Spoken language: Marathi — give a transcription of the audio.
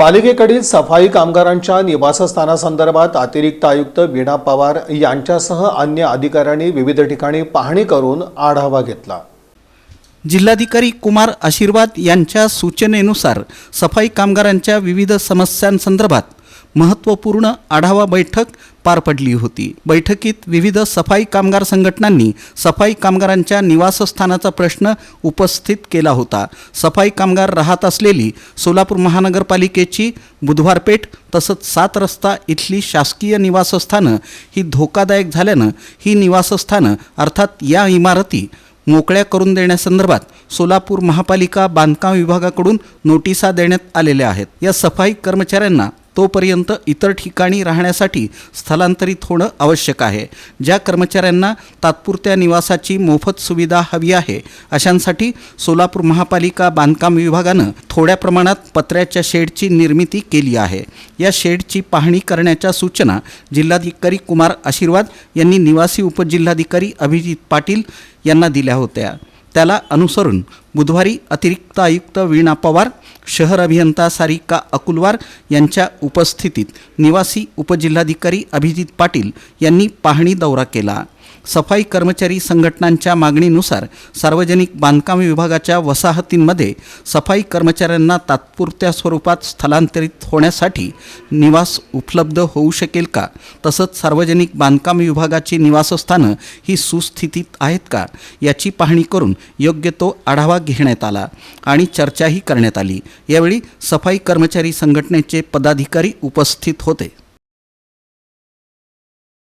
पालिकेकडील सफाई कामगारांच्या निवासस्थानासंदर्भात अतिरिक्त आयुक्त वीणा पवार यांच्यासह अन्य अधिकाऱ्यांनी विविध ठिकाणी पाहणी करून आढावा घेतला. जिल्हाधिकारी कुमार आशीर्वाद यांच्या सूचनेनुसार सफाई कामगारांच्या विविध समस्यांसंदर्भात महत्त्वपूर्ण आढावा बैठक पार पडली होती. बैठकीत विविध सफाई कामगार संघटनांनी सफाई कामगारांच्या निवासस्थानाचा प्रश्न उपस्थित केला होता. सफाई कामगार राहत असलेली सोलापूर महानगरपालिकेची बुधवारपेठ तसंच सात रस्ता इथली शासकीय निवासस्थानं ही धोकादायक झाल्यानं ही निवासस्थानं अर्थात या इमारती मोकळ्या करून देण्यासंदर्भात सोलापूर महापालिका बांधकाम विभागाकडून नोटिसा देण्यात आलेल्या आहेत. या सफाई कर्मचाऱ्यांना तोपर्यंत इतर ठिकाणी राहण्यासाठी स्थलांतरित होणं आवश्यक आहे. ज्या कर्मचाऱ्यांना तात्पुरत्या निवासाची मोफत सुविधा हवी आहे अशांसाठी सोलापूर महापालिका बांधकाम विभागानं थोड्या प्रमाणात पत्र्याच्या शेडची निर्मिती केली आहे. या शेडची पाहणी करण्याच्या सूचना जिल्हाधिकारी कुमार आशीर्वाद यांनी निवासी उपजिल्हाधिकारी अभिजित पाटील यांना दिल्या होत्या. त्याला अनुसरून बुधवारी अतिरिक्त आयुक्त वीणा पवार शहर अभियंता सारिका अकुलवार यांच्या उपस्थितीत निवासी उपजिल्हाधिकारी अभिजित पाटील यांनी पाहणी दौरा केला. सफाई कर्मचारी संघटनांच्या मागणीनुसार सार्वजनिक बांधकाम विभागाच्या वसाहतींमध्ये सफाई कर्मचाऱ्यांना तात्पुरत्या स्वरूपात स्थलांतरित होण्यासाठी निवास उपलब्ध होऊ शकेल का? तसंच सार्वजनिक बांधकाम विभागाची निवासस्थानं ही सुस्थितीत आहेत का? याची पाहणी करून योग्य तो आढावा घेण्यात आला आणि चर्चाही करण्यात आली. यावेळी सफाई कर्मचारी संघटनेचे पदाधिकारी उपस्थित होते.